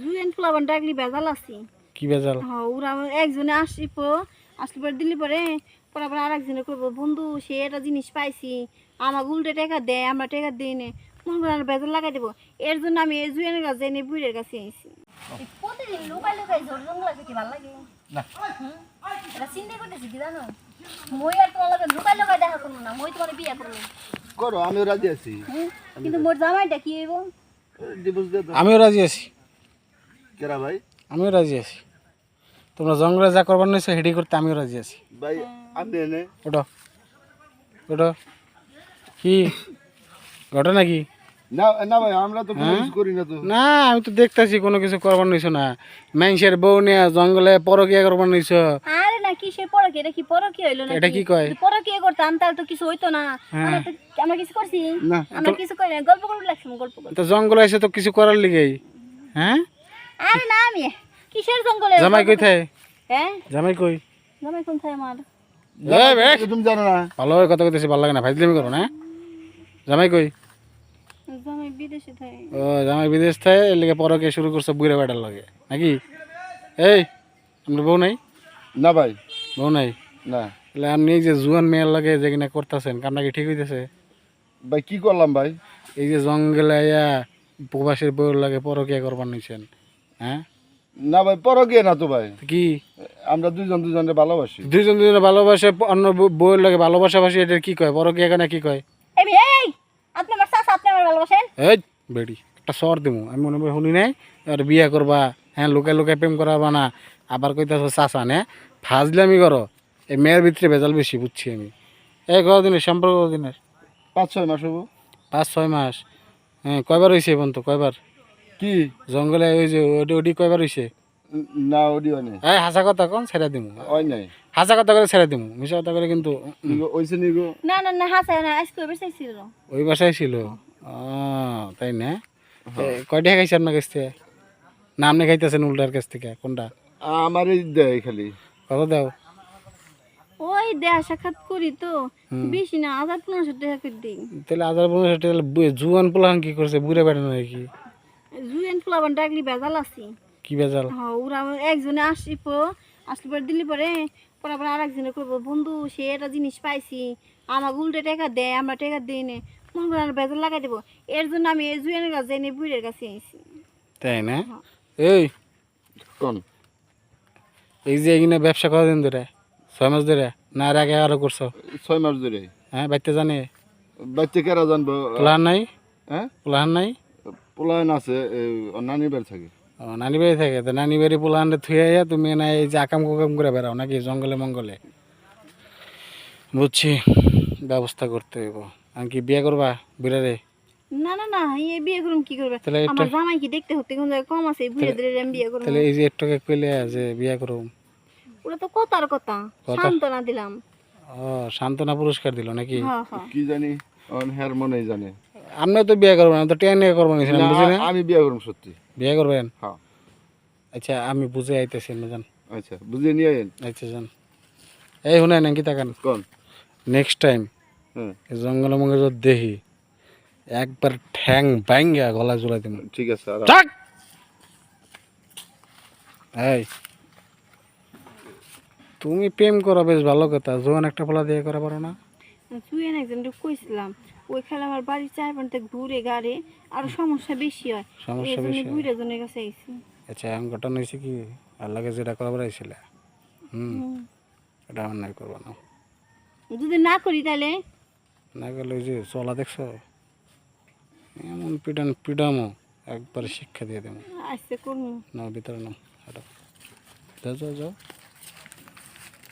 জুয়েন ফ্লাবার ডাকলি বেজাল আছি। কি বেজাল? হ্যাঁ ওরা একজনে আসিপ আসলে পরে দিল্লি পরে পরে আবার আর একজনে করব বন্ধু সে একটা জিনিস পাইছি আমাকে উল্টে টাকা দেয় আমরা টাকা দিই নে। মন করে আর বেজাল লাগাই দেবো। এর জন্য আমি এই জুয়েনের কাছে এনে বুড়ের কাছে আইছি। প্রতিদিন লুকাই লুকাই জোর জঙ্গল আছে কি ভালো লাগে? না। এটা চিন্তা করতেছি কি জানো? মই আর তোমার লগে লুকাই লুকাই দেখা করব না মই তোমার বিয়ে করব। করো আমিও রাজি আছি। কিন্তু মোর জামাইটা কি হইব? আমিও রাজি আছি। কেরা ভাই? আমিও রাজি আছি। তোমরা জঙ্গলে যা করবার নিয়েছো হেডি করতে আমিও রাজি আছি। ভাই আপনি এনে। ওটো ওটো কি? ঘটনা কি? না না ভাই আমরা তো কোনো করি না তো। না আমি তো দেখতেছি কোনো কিছু করবার নিছো না। বউ নিয়ে জঙ্গলে পরকিয়া করবার নিছো। আরে না কি সে পরকে এটা কি পরকে হইল না এটা কি কয়? পরকে করতাম তাহলে তো কিছু হইতো না। আমরা আমরা কিছু করছি? না আমরা কিছু করি না। গল্প করে লাগছি গল্প করে তো জঙ্গলে এসে তো কিছু করার লিগেই। হ্যাঁ? আরে না আমি কিসের জঙ্গলে? জামাই কই থাকে হ্যাঁ? জামাই কই? জামাই কোন থাকে আমার? এই বেশ। তুমি জানো না। ভালোভাবে কথা কইতেছি ভালো লাগে না ফাইজলামি করো না জামাই কই? জামাই বিদেশে থাকে ও জামাই বিদেশ থাকে এর লেগে পরকে শুরু করছে বুড়ে বেটার লাগে নাকি? এই আপনার বউ নাই? না ভাই। বউ নাই? না। তাহলে আপনি যে জুয়ান মেয়ের লাগে যে কিনা করতেছেন কামটা কি ঠিক হইতেছে? ভাই কি করলাম ভাই? এই যে জঙ্গলে আইয়া প্রবাসীর বউর লাগে পরকিয়া করবার নিছেন। হ্যাঁ? না ভাই পরও গিয়ে না তো ভাই। কি? আমরা দুজন দুজনকে ভালোবাসি। দুইজন দুজনে ভালোবাসে অন্য বউ- বউয়ের লাগে ভালোবাসাবাসি এটা কি কয়? পরকিয়া কেন কি কয়? এই এই! আপনি আমার চাচা আপনি আমার ভালোবাসেন? এই বেড়ি একটা সর দিমু। আমি মনে করি শুনি নাই আর বিয়া করবা। হ্যাঁ লোকে লোকে প্রেম করাবা না। আবার কইতাছ চাচা নে ফাজলামি করো। এই মেয়ের ভিতরে ভেজাল বেশি বুঝছি আমি। এই কদিনের সম্পর্ক কদিনের পাঁচ ছয় মাস হব পাঁচ ছয় মাস। হ্যাঁ কয়বার হয়েছে এখন তো কয়বার? কি? জঙ্গলে ওই যে ওডি ওডি কয়বার হয়েছে ন- না ওডিও নেই। এই হাসা কথা কন ছেড়ে দিমু। ওই নাই। হাসা কথা করে ছেড়ে দিমু। মিশা কথা করে কিন্তু নিগো ওইসে নিগো না না না হাসা না আজকে বেশি ছিল। ওই বাসায় ছিল? তাই না? এ, কয়টা খাইছে আপনার কাছ থেকে? না আপনি খাইতেছেন উল্টার কাছ থেকে কোনটা? আমার এই দেয় খালি। কত দাও? ওই দেয়া সাক্ষাৎ করি তো। বেশি না হাজার পনেরোশো টাকা করে দিই। তাহলে আধার পনেরো তাহলে বু- জুয়ান পোলান কি করছে? বুড়ে বেড়ে নাকি জুয়েন ফ্লাবার ডাকলি বেজাল আছি। কি বেজাল হ্যাঁ ওরা একজনে আসিপ আসলে পরে দিল্লি পরে পরে আবার আর একজনে করব বন্ধু সে একটা জিনিস পাইছি আমাকে উল্টে টাকা দেয় আমরা টাকা দিই নে। মন করে আর বেজাল লাগাই দেবো। এর জন্য আমি এই জুয়েনের কাছে এনে বুড়ের কাছে আইছি। তাই না? এই কোন? এই যে এখানে ব্যবসা কতদিন ধরে? ছয় মাস ধরে? না আর আগে আরও করছ? ছয় মাস ধরে। হ্যাঁ বাইতে জানে? বাচ্চা কেরা জানব? পোলাহান নাই? হ্যাঁ? পোলাহান নাই? পোলায়ন আছে নানির বাড়ি থাকে? নানি বাড়ি থাকে? তো নানি বাড়ি থুয়ে আইয়া তুমি না এই যে আকাম কুকাম করে বেড়াও নাকি জঙ্গলে মঙ্গলে? বুঝছি ব্যবস্থা করতে হইব। আমি কি বিয়ে করবা বিড়ারে? না না না এই বিয়ে করুন কি করবে? তাহলে আমার জামাই কি দেখতে হতে কোন জায়গায় কম আছে বুড়ে আমি বিয়ে করব তাহলে এই যে একটুকে কইলে যে বিয়ে করো ওরা তো কথার কথা সান্ত্বনা দিলাম। ও সান্ত্বনা পুরস্কার দিল নাকি? হ্যাঁ হ্যাঁ। কি জানি ওর হের মনেই জানে। আপনিও তো বিয়ে করবেন আমি তো টেনে করব নিছিলাম না, বুঝি না আমি বিয়ে করব সত্যি। বিয়ে করবেন? হ্যাঁ। আচ্ছা আমি বুঝে আইতেছি না জান আচ্ছা বুঝিয়ে নিয়ে আইন আচ্ছা জান এই শুনে নাকি তাকান? কোন? নেক্সট টাইম হ্যাঁ। জঙ্গল মঙ্গল যদি দেখি একবার ঠ্যাং ব্যাঙ্গা গলা ঝুলাই দিব। ঠিক আছে আর চাক এই তুমি প্রেম করো বেশ ভালো কথা। জোয়ান একটা ফলা দিয়ে করা পারো না। জুয়েন একজন কইছিলাম ওই খেলা আমার বাড়ির চার পান্তে ঘুরে গাড়ে আর সমস্যা বেশি হয়। সমস্যা এই জন্য বেশি বুড়ে জনের কাছে আইছি। আচ্ছা এখন ঘটনা হয়েছে কি? আল্লাহকে যেটা করা পারাইছিল হুম। এটা আমার নাই করব না। যদি না করি তাহলে? না গেলে ওই যে চলা দেখছ? এমন পিটান পিটামো একবার শিক্ষা দিয়ে দেবো। আসতে করব না ভিতরে হাঁটো। যাও যাও যাও।